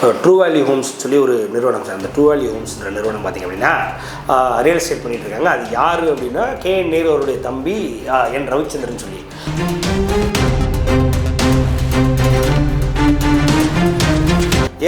So true value Holmes சொல்லி ஒரு நிறுவனம் சார். அந்த ட்ரூ வேல்யூ ஹோம்ஸ்ன்ற நிறுவனம் பார்த்திங்க அப்படின்னா ரியல் எஸ்டேட் பண்ணிட்டு இருக்காங்க. அது யார் அப்படின்னா கே என் நேரு அவருடைய தம்பி என் ரவிச்சந்திரன் சொல்லி.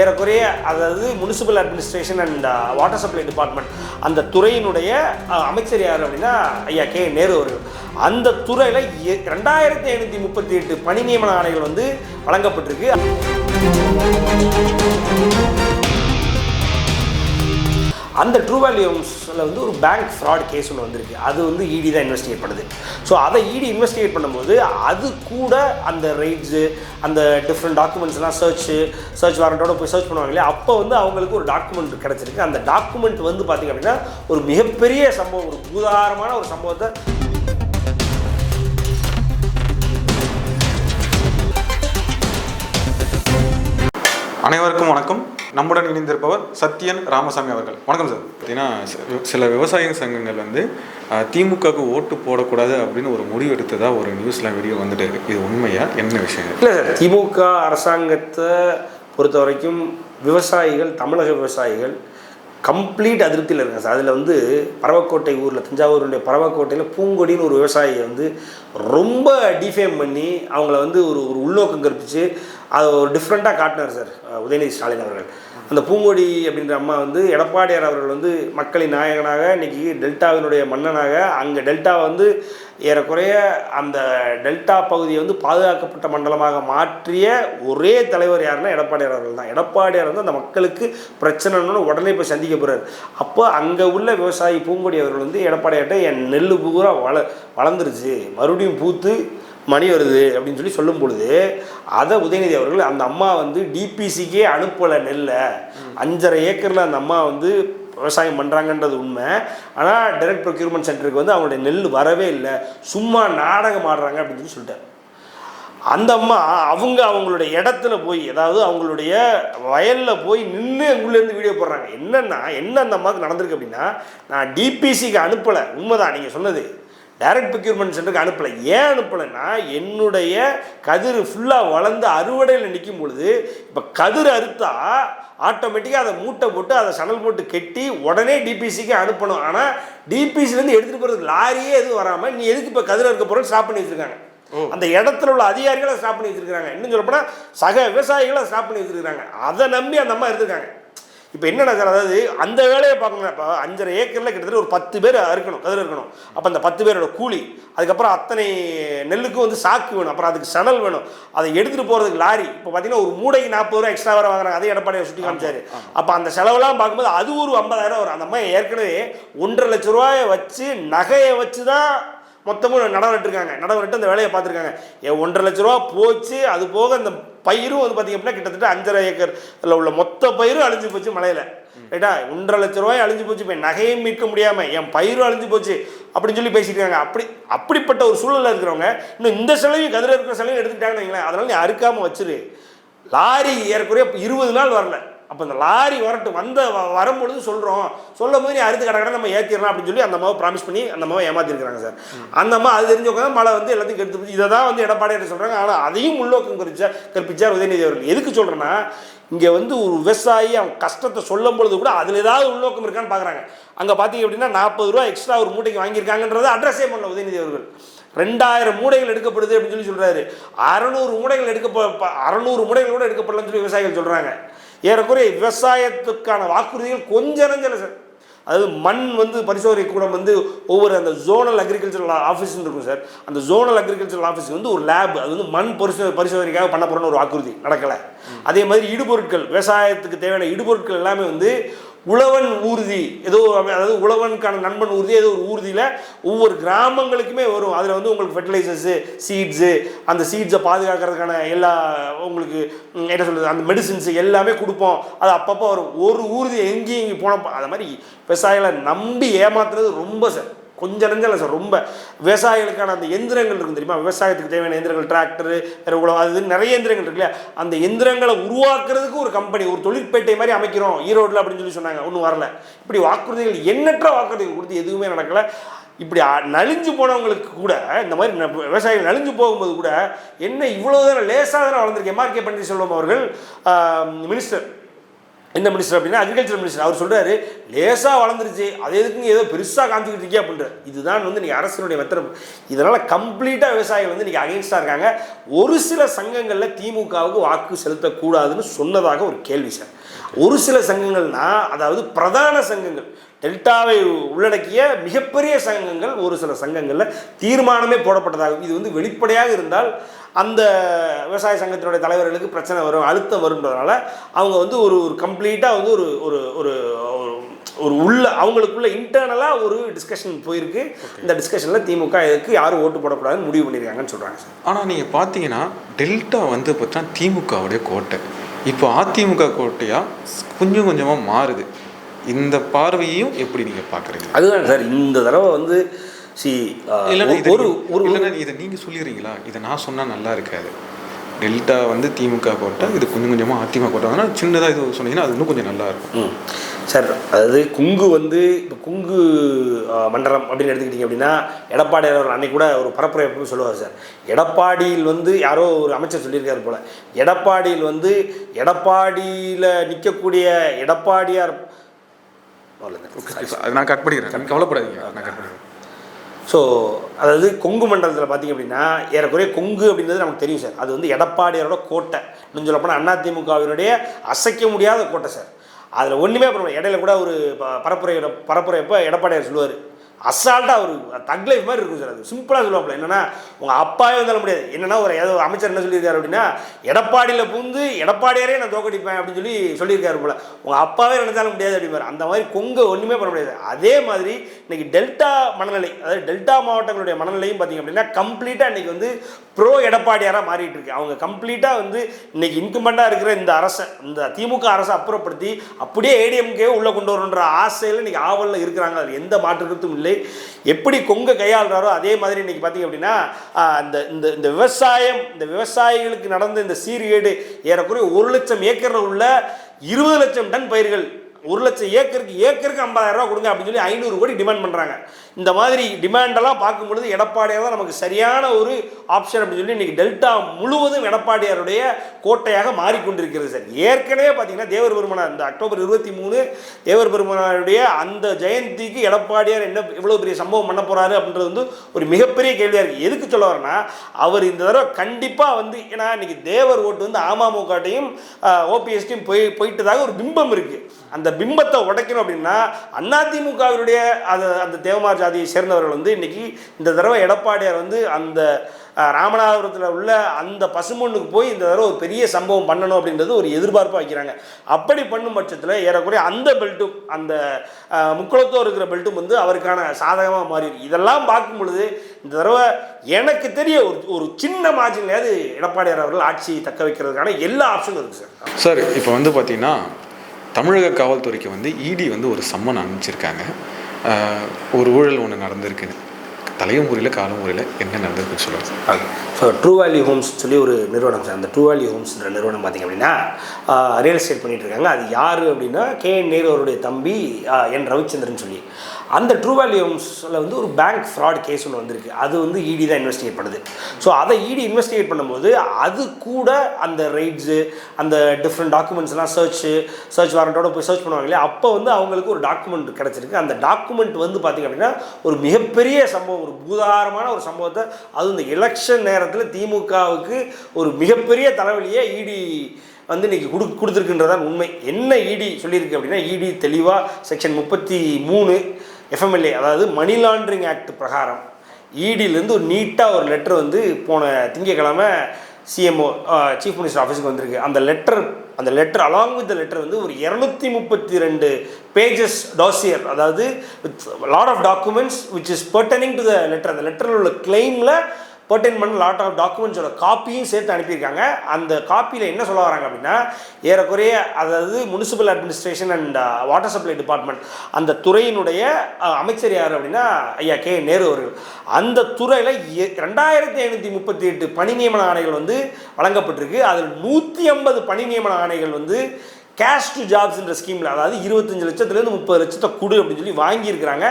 ஏறக்குறைய அதாவது municipal administration and water supply department அந்த துறையினுடைய அமைச்சர் யார் அப்படின்னா ஐயா கே நேரு அவர்கள் அந்த துறையில் ரெண்டாயிரத்தி ஐநூற்றி முப்பத்தி எட்டு பணி நியமன ஆணைகள் வந்து வழங்கப்பட்டிருக்கு. அந்த ட்ரூ வேல்யூம்ஸில் வந்து ஒரு பேங்க் ஃப்ராட் கேஸ் ஒன்று வந்திருக்கு. அது வந்து இடி தான் இன்வெஸ்டிகேட் பண்ணுது ஸோ அதை இடி இன்வெஸ்டிகேட் பண்ணும்போது அது கூட அந்த ரைட்ஸு அந்த டிஃப்ரெண்ட் டாக்குமெண்ட்ஸ்லாம் சர்ச்சு சர்ச் வாரண்ட்டோட போய் சர்ச் பண்ணுவாங்க இல்லையா? அப்போ வந்து அவங்களுக்கு ஒரு டாக்குமெண்ட் கிடச்சிருக்கு. அந்த டாக்குமெண்ட் வந்து பார்த்திங்க அப்படின்னா ஒரு மிகப்பெரிய சம்பவம் ஒரு பூதாரமான ஒரு சம்பவத்தை அனைவருக்கும் வணக்கம். நம்முடன் இணைந்திருப்பவர் சத்யன் ராமசாமி அவர்கள். வணக்கம் சார். பார்த்தீங்கன்னா சில விவசாய சங்கங்கள் வந்து திமுகவுக்கு ஓட்டு போடக்கூடாது அப்படின்னு ஒரு முடிவு எடுத்ததா ஒரு நியூஸ்ல வீடியோ வந்துட்டு இருக்கு. இது உண்மையா? என்ன விஷயம்? இல்லை சார். திமுக அரசாங்கத்தை பொறுத்த வரைக்கும் விவசாயிகள் தமிழக விவசாயிகள் கம்ப்ளீட் அதிருப்தியில் இருக்காங்க சார். அதில் வந்து பறவக்கோட்டை ஊரில் தஞ்சாவூருடைய பறவக்கோட்டையில் பூங்கொடின்னு ஒரு விவசாயியை வந்து ரொம்ப டிஃபேம் பண்ணி அவங்கள வந்து ஒரு ஒரு உள்நோக்கம் கற்பிச்சு அதை ஒரு டிஃப்ரெண்ட்டாக காட்டினார் சார் உதயநிதி ஸ்டாலின் அவர்கள். அந்த பூங்கொடி அப்படின்ற அம்மா வந்து எடப்பாடியார் அவர்கள் வந்து மக்களின் நாயகனாக இன்றைக்கி டெல்டாவினுடைய மன்னனாக அங்கே டெல்டா வந்து ஏறக்குறைய அந்த டெல்டா பகுதியை வந்து பாதுகாக்கப்பட்ட மண்டலமாக மாற்றிய ஒரே தலைவர் யாருன்னா எடப்பாடியார் அவர்கள் தான். எடப்பாடியார் வந்து அந்த மக்களுக்கு பிரச்சனைன்னு உடனே போய் சந்திக்க போகிறார் அப்போ அங்கே உள்ள விவசாயி பூங்கொடி அவர்கள் வந்து எடப்பாடியார்கிட்ட என் நெல் பூரா வள வளர்ந்துருச்சு. மறுபடியும் பூத்து மணி வருது அப்படின்னு சொல்லி சொல்லும் பொழுது அதை உதயநிதி அவர்கள் அந்த அம்மா வந்து டிபிசிக்கே அனுப்பலை நெல்லை. அஞ்சரை ஏக்கரில் அந்த அம்மா வந்து விவசாயம் பண்ணுறாங்கன்றது உண்மை. ஆனால் டைரக்ட் ப்ரொக்யூர்மெண்ட் சென்டருக்கு வந்து அவங்களுடைய நெல் வரவே இல்லை. சும்மா நாடகம் ஆடுறாங்க அப்படின்னு சொல்லி சொல்லிட்டார். அந்த அம்மா அவங்க அவங்களுடைய இடத்துல போய் அதாவது அவங்களுடைய வயலில் போய் நின்று உள்ளேருந்து வீடியோ போடுறாங்க. என்னென்னா என்ன அந்த அம்மாவுக்கு நடந்திருக்கு அப்படின்னா நான் டிபிசிக்கு அனுப்பலை. உண்மைதான் நீங்கள் சொன்னது. டைரக்ட் ப்ரொக்யூர்மெண்ட் சென்டருக்கு அனுப்பலை. ஏன் அனுப்பலைன்னா என்னுடைய கதிர் ஃபுல்லாக வளர்ந்து அறுவடையில் நிற்கும் பொழுது இப்போ கதிர் அறுத்தா ஆட்டோமேட்டிக்காக அதை மூட்டை போட்டு அதை சணல் போட்டு கெட்டி உடனே டிபிசிக்கு அனுப்பணும். ஆனால் டிபிசிலேருந்து எடுத்துகிட்டு போகிறதுக்கு லாரியே எதுவும் வராமல் நீ எதுக்கு இப்போ கதிர் அறுக்க போகிறோன்னு ஸ்டாப் பண்ணி வச்சுருக்காங்க. அந்த இடத்துல உள்ள அதிகாரிகளை ஸ்டாப் பண்ணி வச்சிருக்காங்க. இன்னும் சொல்லப்போனால் சக விவசாயிகளை ஸ்டாப் பண்ணி வச்சிருக்காங்க. அதை நம்பி அந்த அம்மா இருந்திருக்காங்க. இப்போ என்னடா சார் அதாவது அந்த வேலையை பார்க்கணும் இப்போ அஞ்சரை ஏக்கரில் கிட்டத்தட்ட ஒரு பத்து பேர் அறுக்கணும் கதிர் இருக்கணும். அப்போ அந்த பத்து பேரோட கூலி அதுக்கப்புறம் அத்தனை நெல்லுக்கும் வந்து சாக்கு வேணும் அப்புறம் அதுக்கு சணல் வேணும். அதை எடுத்துகிட்டு போகிறதுக்கு லாரி. இப்போ பார்த்தீங்கன்னா ஒரு மூடைக்கு நாற்பது ரூபா எக்ஸ்ட்ரா வர வாங்குறாங்க அதே எடப்பாடியை சுட்டி காமிச்சாரு. அப்போ அந்த செலவெல்லாம் பார்க்கும்போது அது ஒரு ஐம்பதாயிரம் வரும். அந்த அம்மா ஏற்கனவே ஒன்றரை லட்ச ரூபாயை வச்சு நகையை வச்சு தான் மொத்தமும் நடவு நட்டுருக்காங்க. நடவு நட்டு அந்த வேலையை பார்த்துருக்காங்க. ஏன் ஒன்றரை லட்ச ரூபா போச்சு. அது போக அந்த பயிரும் வந்து பார்த்திங்க அப்படின்னா கிட்டத்தட்ட அஞ்சரை ஏக்கரில் உள்ள மொத்த பயிரும் அழிஞ்சு போச்சு மலையில். ரைட்டா? ஒன்றரை லட்ச ரூபாய் அழிஞ்சு போச்சு. இப்போ நகையும் மீட்க முடியாமல் என் பயிரும் அழிஞ்சு போச்சு அப்படின்னு சொல்லி பேசியிருக்காங்க அப்படி அப்படிப்பட்ட ஒரு சூழலில் இருக்கிறவங்க இன்னும் இந்த செலவையும் கதிர இருக்கிற செலவையும் எடுத்துக்கிட்டாங்கன்னு வைங்களேன். அதனால நீ அறுக்காமல் வச்சிரு. லாரி ஏறக்குறைய இருபது நாள் வரல. அப்போ இந்த லாரி வரட்டு வந்த வ- வரும்பொழுது சொல்கிறோம் சொல்லும் போது நீ அறுத்து கடை கடை நம்ம ஏற்றிடலாம் அப்படின்னு சொல்லி அந்த அம்மாவை ப்ராமிஸ் பண்ணி அந்த அம்மாவை ஏமாற்றிருக்கிறாங்க சார். அந்த அம்மா அது தெரிஞ்சவங்க மழை வந்து எல்லாத்தையும் கெடுத்து இதை தான் வந்து எடப்பாடியார் சொல்கிறாங்க ஆனால் அதையும் உள்ளோக்கம் குறிச்சா கற்பிச்சார் உதயநிதி அவர்கள். எதுக்கு சொல்கிறேன்னா இங்கே வந்து ஒரு விவசாயி அவன் கஷ்டத்தை சொல்லும் பொழுது கூட அதில் ஏதாவது உள்நோக்கம் இருக்கான்னு பார்க்குறாங்க அங்கே பார்த்தீங்க அப்படின்னா நாற்பது ரூபா எக்ஸ்ட்ரா ஒரு மூட்டைக்கு வாங்கியிருக்காங்கன்றதை அட்ரஸே பண்ணல உதயநிதி அவர்கள். ரெண்டாயிரம் மூடைகள் எடுக்கப்படுது அப்படின்னு சொல்லி சொல்கிறாரு அறநூறு மூடைகள் எடுக்க அறநூறு மூடைகள் கூட எடுக்கப்படலன்னு சொல்லி விவசாயிகள் சொல்கிறாங்க ஏறக்குறைய விவசாயத்துக்கான வாக்குறுதிகள் கொஞ்சம் நஞ்சல சார். அதாவது மண் வந்து பரிசோதனை கூடம் வந்து ஒவ்வொரு அந்த ஜோனல் அக்ரிகல்ச்சரல் ஆஃபீஸ் இருக்கும் சார். அந்த ஜோனல் அக்ரிகல்ச்சரல் ஆஃபீஸ் வந்து ஒரு லேப் அது வந்து மண் பரிசோ பரிசோதனைக்காக பண்ண போகிறோன்னு ஒரு வாக்குறுதி நடக்கலை. அதே மாதிரி இடுபொருட்கள் விவசாயத்துக்கு தேவையான இடுபொருட்கள் எல்லாமே வந்து உழவன் ஊர்தி. ஏதோ அதாவது உழவனுக்கான நண்பன் ஊர்தி ஏதோ ஒரு ஊர்தியில் ஒவ்வொரு கிராமங்களுக்குமே வரும். அதில் வந்து உங்களுக்கு ஃபெர்டிலைசர்ஸு சீட்ஸு அந்த சீட்ஸை பாதுகாக்கிறதுக்கான எல்லா உங்களுக்கு என்ன சொல்கிறது அந்த மெடிசின்ஸ் எல்லாமே கொடுப்போம். அது அப்பப்போ வரும். ஒரு ஊர்தி எங்கேயும் இங்கே போனப்போ அது மாதிரி விவசாயிகளை நம்பி ஏமாத்துறது ரொம்ப சார். கொஞ்சம் நெஞ்சல சார் ரொம்ப விவசாயிகளுக்கான அந்த எந்திரங்கள் இருக்கும் தெரியுமா? விவசாயத்துக்கு தேவையான எந்திரங்கள் டிராக்டரு வேறு உழவு அது நிறைய எந்திரங்கள் இருக்கு இல்லையா? அந்த எந்திரங்களை உருவாக்குறதுக்கு ஒரு கம்பெனி ஒரு தொழிற்பேட்டை மாதிரி அமைக்கிறோம் ஈரோட்டில் அப்படின்னு சொல்லி சொன்னாங்க. ஒன்றும் வரல. இப்படி வாக்குறுதிகள் எண்ணற்ற வாக்குறுதிகள் கொடுத்து எதுவுமே நடக்கலை. இப்படி நலிஞ்சு போனவங்களுக்கு கூட இந்த மாதிரி விவசாயிகள் நலிஞ்சு போகும்போது கூட என்ன இவ்வளோ தானே லேசாக தானே வளர்ந்துருக்கு? எம்ஆர்கே பன்னீர்செல்வம் அவர்கள் மினிஸ்டர் இந்த மினிஸ்டர் அப்படின்னா அக்ரிகல்ச்சர் மினிஸ்டர் அவர் சொல்கிறாரு லேசாக வளர்ந்துருச்சு. அது எதுக்குங்க ஏதோ பெருசாக காமிச்சிக்கிட்டு இருக்கே அப்படின்ற. இதுதான் வந்து நீங்கள் அரசினுடைய மெத்தனம் இதனால் கம்ப்ளீட்டாக விவசாயிகள் வந்து இன்றைக்கி அகைன்ஸ்டாக இருக்காங்க. ஒரு சில சங்கங்களில் திமுகவுக்கு வாக்கு செலுத்தக்கூடாதுன்னு சொன்னதாக ஒரு கேள்வி சார். ஒரு சில சங்கங்கள்னா அதாவது பிரதான சங்கங்கள் டெல்டாவை உள்ளடக்கிய மிகப்பெரிய சங்கங்கள் ஒரு சில சங்கங்களில் தீர்மானமே போடப்பட்டதாகும் இது வந்து வெளிப்படையாக இருந்தால் அந்த விவசாய சங்கத்தினுடைய தலைவர்களுக்கு பிரச்சனை வரும் அழுத்தம் வருன்றதுனால அவங்க வந்து ஒரு ஒரு கம்ப்ளீட்டாக வந்து ஒரு ஒரு ஒரு ஒரு- ஒரு உள்ள அவங்களுக்குள்ள இன்டர்னலாக ஒரு டிஸ்கஷன் போயிருக்கு. இந்த டிஸ்கஷனில் திமுக இதுக்கு யாரும் ஓட்டு போடக்கூடாதுன்னு முடிவு பண்ணியிருக்காங்கன்னு சொல்கிறாங்க சார். ஆனால் நீங்கள் பார்த்தீங்கன்னா டெல்டா வந்து பார்த்தா திமுகவுடைய கோட்டை. இப்போ அதிமுக கோட்டையாக கொஞ்சம் கொஞ்சமாக மாறுது. இந்த பார்வையையும் எப்படி நீங்கள் பார்க்குறீங்க? அதுதான் சார் இந்த தடவை வந்து சி ஒரு ஒரு இதை நீங்கள் சொல்லிடுறீங்களா? இதை நான் சொன்னால் நல்லா இருக்காது. டெல்டா வந்து திமுக கோட்டை இது கொஞ்சம் கொஞ்சமாக அதிமுக கோட்டை ஆனால் சின்னதாக இது சொன்னீங்கன்னா அது இன்னும் கொஞ்சம் நல்லா இருக்கும். ம். சார் அதாவது குங்கு வந்து இப்போ குங்கு மண்டலம் அப்படின்னு எடுத்துக்கிட்டிங்க அப்படின்னா எடப்பாடி அன்னைக்கு கூட ஒரு பரப்புரை எப்பவும் சொல்லுவார் சார். எடப்பாடியில் வந்து யாரோ ஒரு அமைச்சர் சொல்லியிருக்காரு போல். எடப்பாடியில் வந்து எடப்பாடியில் நிற்கக்கூடிய எடப்பாடியார் நான் கட் பண்ணிக்கிறேன். கவலைப்படாதீங்க. நான் கட் பண்ணிக்கிறேன். ஸோ அதாவது கொங்கு மண்டலத்தில் பார்த்தீங்க அப்படின்னா ஏறக்குறைய கொங்கு அப்படின்றது நமக்கு தெரியும் சார். அது வந்து எடப்பாடியாரோட கோட்டை. இன்னும் சொல்லப்போனால் அதிமுகவினுடைய அசைக்க முடியாத கோட்டை சார். அதில் ஒன்றுமே பண்ண முடியாது. இடையில கூட ஒரு ப- பரப்புரை பரப்புரையப்போ எடப்பாடியார் சொல்லுவார் அசால்ட்டாக ஒரு தக் லைஃப் மாதிரி இருக்கும் சார் அது. சிம்பிளாக சொல்லுவாப்பில். என்னென்னா உங்கள் அப்பாவே வந்தாலும் முடியாது. என்னென்னா ஒரு ஏதோ அமைச்சர் என்ன சொல்லியிருக்காரு அப்படின்னா எடப்பாடியில் பூந்து எடப்பாடியாரே நான் தோக்கடிப்பேன் அப்படின்னு சொல்லி சொல்லியிருக்காரு போல். உங்கள் அப்பாவே நினைச்சாலும் முடியாது அப்படிம்பார் அந்த மாதிரி கொங்கு ஒன்றுமே பண்ண முடியாது. அதே மாதிரி இன்னைக்கு டெல்டா மனநிலை அதாவது டெல்டா மாவட்டங்களுடைய மனநிலையும் பார்த்தீங்க அப்படின்னா கம்ப்ளீட்டாக இன்னைக்கு வந்து ப்ரோ எடப்பாடியாராக மாறிட்டு இருக்கு அவங்க கம்ப்ளீட்டாக வந்து இன்றைக்கி இன்கம்பண்டாக இருக்கிற இந்த அரசை இந்த திமுக அரசை அப்புறப்படுத்தி அப்படியே ஏடிஎம்கே உள்ளே கொண்டு வரணுன்ற ஆசையில் இன்றைக்கி ஆவலில் இருக்கிறாங்க. அது எந்த மாற்று இல்லை. எப்படி கொங்க கையாளுறாரோ அதே மாதிரி இன்னைக்கு பார்த்தீங்க அப்படின்னா அந்த இந்த இந்த இந்த விவசாயம் இந்த விவசாயிகளுக்கு நடந்த இந்த சீர்கேடு ஏறக்குறைய ஒரு லட்சம் ஏக்கரில் உள்ள இருபது லட்சம் டன் பயிர்கள் ஒரு லட்சம் ஏக்கருக்கு ஏக்கருக்கு ஐம்பதாயிரம் ரூபா கொடுங்க அப்படின்னு சொல்லி ஐநூறு கோடி டிமாண்ட் பண்ணுறாங்க இந்த மாதிரி டிமாண்டெல்லாம் பார்க்கும் பொழுது எடப்பாடியார் தான் நமக்கு சரியான ஒரு ஆப்ஷன் அப்படின்னு சொல்லி இன்றைக்கி டெல்டா முழுவதும் எடப்பாடியாருடைய கோட்டையாக மாறிக்கொண்டிருக்கிறது சார். ஏற்கனவே பார்த்தீங்கன்னா தேவர் பெருமனா இந்த அக்டோபர் இருபத்தி மூணு தேவர் பெருமனாருடைய அந்த ஜெயந்திக்கு எடப்பாடியார் என்ன இவ்வளோ பெரிய சம்பவம் பண்ண போகிறாரு அப்படின்றது வந்து ஒரு மிகப்பெரிய கேள்வியாக இருக்குது எதுக்கு சொல்ல வரேன்னா அவர் இந்த தடவை கண்டிப்பாக வந்து ஏன்னா இன்றைக்கி தேவர் ஓட்டு வந்து அமமுகட்டையும் ஓபிஎஸ்டியும் போய் போயிட்டதாக ஒரு பிம்பம் இருக்குது அந்த பிம்பத்தை உடைக்கணும் அப்படின்னா அதிமுகவினுடைய அது அந்த தேவமார் ஜாதியை சேர்ந்தவர்கள் வந்து இன்றைக்கி இந்த தடவை எடப்பாடியார் வந்து அந்த ராமநாதபுரத்தில் உள்ள அந்த பசுமண்ணுக்கு போய் இந்த தடவை ஒரு பெரிய சம்பவம் பண்ணணும் அப்படின்றது ஒரு எதிர்பார்ப்பாக வைக்கிறாங்க. அப்படி பண்ணும் பட்சத்தில் ஏறக்குறைய அந்த பெல்ட்டும் அந்த அஹ், முக்குளத்தோர் இருக்கிற பெல்ட்டும் வந்து அவருக்கான சாதகமாக மாறி இதெல்லாம் பார்க்கும் பொழுது இந்த தடவை எனக்கு தெரிய ஒரு ஒரு சின்ன மார்ஜின்லையாவது எடப்பாடியார் அவர்கள் ஆட்சி தக்க வைக்கிறதுக்கான எல்லா ஆப்ஷனும் இருக்குது சார். சார் இப்போ வந்து பார்த்தீங்கன்னா தமிழக காவல்துறைக்கு வந்து இடி வந்து ஒரு சம்மன் அனுப்பிச்சிருக்காங்க. ஒரு ஊழல் ஒன்று நடந்திருக்குன்னு தலையும் முறையில் காலும் முறையில் என்ன நடந்திருக்குன்னு சொல்லுவாங்க ஸோ ட்ரூ வேல்யூ ஹோம்ஸ் சொல்லி ஒரு நிறுவனம் சார். அந்த ட்ரூ வேல்யூ ஹோம்ஸ்ன்ற நிறுவனம் பார்த்தீங்க அப்படின்னா ரியல் எஸ்டேட் பண்ணிட்டு இருக்காங்க. அது யார் அப்படின்னா கே என் நேரு அவருடைய தம்பி என் ரவிச்சந்திரன் சொல்லி. அந்த ட்ரூ வேல்யூ வந்து ஒரு பேங்க் ஃப்ராட் கேஸ் ஒன்று வந்திருக்கு. அது வந்து இடி தான் இன்வெஸ்டிகேட் பண்ணுது. ஸோ அதை இடி இன்வெஸ்டிகேட் பண்ணும்போது அது கூட அந்த ரைட்ஸு அந்த டிஃப்ரெண்ட் டாக்குமெண்ட்ஸ்லாம் சர்ச்சு சர்ச் வாரண்ட்டோட போய் சர்ச் பண்ணுவாங்க இல்லையா? அப்போ வந்து அவங்களுக்கு ஒரு டாக்குமெண்ட் கிடச்சிருக்கு. அந்த டாக்குமெண்ட் வந்து பார்த்திங்க அப்படின்னா ஒரு மிகப்பெரிய சம்பவம் ஒரு பூதாரமான ஒரு சம்பவத்தை அதுவும் இந்த எலெக்ஷன் நேரத்தில் திமுகவுக்கு ஒரு மிகப்பெரிய தலைவலியை இடி வந்து இன்றைக்கி கொடு கொடுத்துருக்குன்றதான் உண்மை. என்ன இடி சொல்லியிருக்கு அப்படின்னா இடி தெளிவாக செக்ஷன் முப்பத்தி மூணு எஃப்எம்எல்ஏ அதாவது மணி லாண்ட்ரிங் ஆக்ட் பிரகாரம் இடியிலேருந்து ஒரு நீட்டாக ஒரு லெட்டர் வந்து போன திங்கக்கிழமை சிஎம்ஓ சீஃப் மினிஸ்டர் ஆஃபீஸுக்கு வந்திருக்கு. அந்த லெட்டர் அந்த லெட்டர் அலாங் வித் லெட்டர் வந்து ஒரு இரநூத்தி முப்பத்தி ரெண்டு பேஜஸ் டாசியர் அதாவது with lot of documents which is burdening to the letter அந்த லெட்டரில் உள்ள கிளைமில் பர்டன் பண்ண லாட் ஆஃப் டாக்குமெண்ட்ஸோட காப்பியும் சேர்த்து அனுப்பியிருக்காங்க. அந்த காப்பியில் என்ன சொல்ல வராங்க அப்படின்னா ஏறக்குறைய அதாவது municipal administration and water supply department அந்த துறையினுடைய அமைச்சர் யார் அப்படின்னா ஐயா கே நேரு அவர்கள். அந்த துறையில் ரெண்டாயிரத்தி ஐநூற்றி முப்பத்தி எட்டு பணி நியமன ஆணைகள் வந்து வழங்கப்பட்டிருக்கு. அதில் நூற்றி ஐம்பது பணி நியமன ஆணைகள் வந்து கேஷ் டு ஜாப்ஸ்ன்ற ஸ்கீமில் அதாவது இருபத்தஞ்சு லட்சத்துலேருந்து முப்பது லட்சத்தை கொடு அப்படின்னு சொல்லி வாங்கியிருக்கிறாங்க.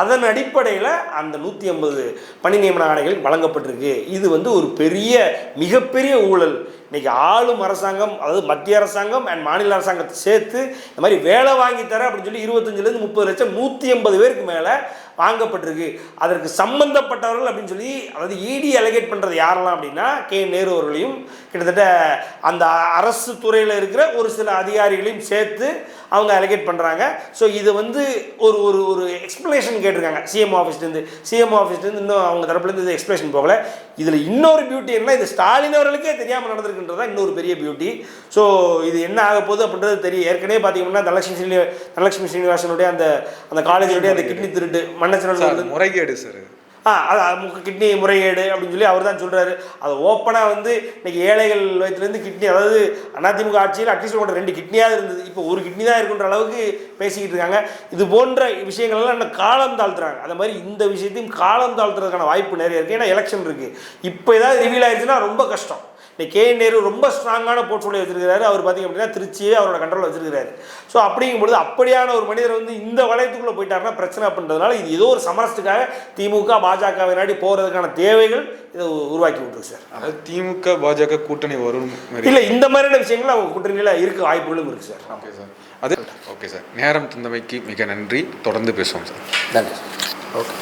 அதன் அடிப்படையில் அந்த நூற்றி ஐம்பது பணி நியமன ஆணைகள் வழங்கப்பட்டிருக்கு. இது வந்து ஒரு பெரிய மிகப்பெரிய ஊழல். இன்னைக்கு ஆளும் அரசாங்கம் அதாவது மத்திய அரசாங்கம் அண்ட் மாநில அரசாங்கத்தை சேர்த்து இந்த மாதிரி வேலை வாங்கி தர அப்படின்னு சொல்லி இருபத்தஞ்சிலேருந்து முப்பது லட்சம் நூற்றி எண்பது பேருக்கு மேலே வாங்கப்பட்டிருக்கு. அதற்கு சம்பந்தப்பட்டவர்கள் அப்படின்னு சொல்லி அதாவது இடி அலகேட் பண்ணுறது யாரெல்லாம் அப்படின்னா கே நேரு அவர்களையும் கிட்டத்தட்ட அந்த அரசு துறையில் இருக்கிற ஒரு சில அதிகாரிகளையும் சேர்த்து அவங்க அலகேட் பண்ணுறாங்க ஸோ இது வந்து ஒரு ஒரு ஒரு எக்ஸ்ப்ளனேஷன் கேட்டிருக்காங்க. சிஎம் ஆஃபீஸ்லேருந்து சிஎம் ஆஃபீஸ்லேருந்து இன்னும் அவங்க தரப்புலேருந்து இது எக்ஸ்ப்ளனேஷன் போகல. இதில் இன்னொரு பியூட்டி என்ன இது ஸ்டாலின் அவர்களுக்கே தெரியாமல் நடந்திருக்குன்றதா இன்னொரு பெரிய பியூட்டி ஸோ இது என்ன ஆக போகுது அப்படின்றது தெரியும் ஏற்கனவே பார்த்தீங்கன்னா தனலட்சுமி ஸ்ரீனி தனலட்சுமி ஸ்ரீனிவாசனுடைய அந்த அந்த காலேஜுடைய அந்த கிட்னி திருட்டு மன்னச்சனூர் சார் முறைகேடு சார். ஆ அது கிட்னி முறைகேடு அப்படின்னு சொல்லி அவர் தான் சொல்கிறாரு அது ஓப்பனாக வந்து இன்றைக்கி ஏழைகள் வயதுலேருந்து கிட்னி அதாவது அதிமுக ஆட்சியில் அட்லீஸ்ட் உங்கள்கிட்ட ரெண்டு கிட்னியாக இருந்தது. இப்போ ஒரு கிட்னி தான் இருக்குன்ற அளவுக்கு பேசிக்கிட்டு இருக்காங்க. இது போன்ற விஷயங்கள் எல்லாம் காலம் தாழ்த்துறாங்க. அந்த மாதிரி இந்த விஷயத்தையும் காலம் தாழ்த்துறதுக்கான வாய்ப்பு நிறைய இருக்குது ஏன்னா எலெக்ஷன் இருக்குது இப்போ ஏதாவது ரிவீல் ஆயிடுச்சுன்னா ரொம்ப கஷ்டம். இன்னைக்கு கே நேரு ரொம்ப ஸ்ட்ராங்கான போர்ட்ஃபோலியோ வச்சிருக்காரு அவர் பார்த்தீங்க அப்படின்னா திருச்சியே அவரோட கண்ட்ரோல் வச்சிருக்காரு ஸோ அப்படிங்கும்பொழுது அப்படியான ஒரு மனிதர் வந்து இந்த வளையத்துக்குள்ளே போயிட்டாருன்னா பிரச்சனை அப்படின்றதுனால இது ஏதோ ஒரு சமரசத்துக்காக திமுக பாஜகவை நாடி போகிறதுக்கான தேவைகள் இதை உருவாக்கி விட்டுருக்கு சார். அதாவது திமுக பாஜக கூட்டணி வரும் இல்லை இந்த மாதிரியான விஷயங்கள் அவங்க கூட்டணியில் இருக்க வாய்ப்புகளும் இருக்குது சார். Okay sir. அது ஓகே சார். நேரம் தந்தமைக்கு மிக நன்றி. தொடர்ந்து பேசுவோம் சார். நன்றி ஓகே.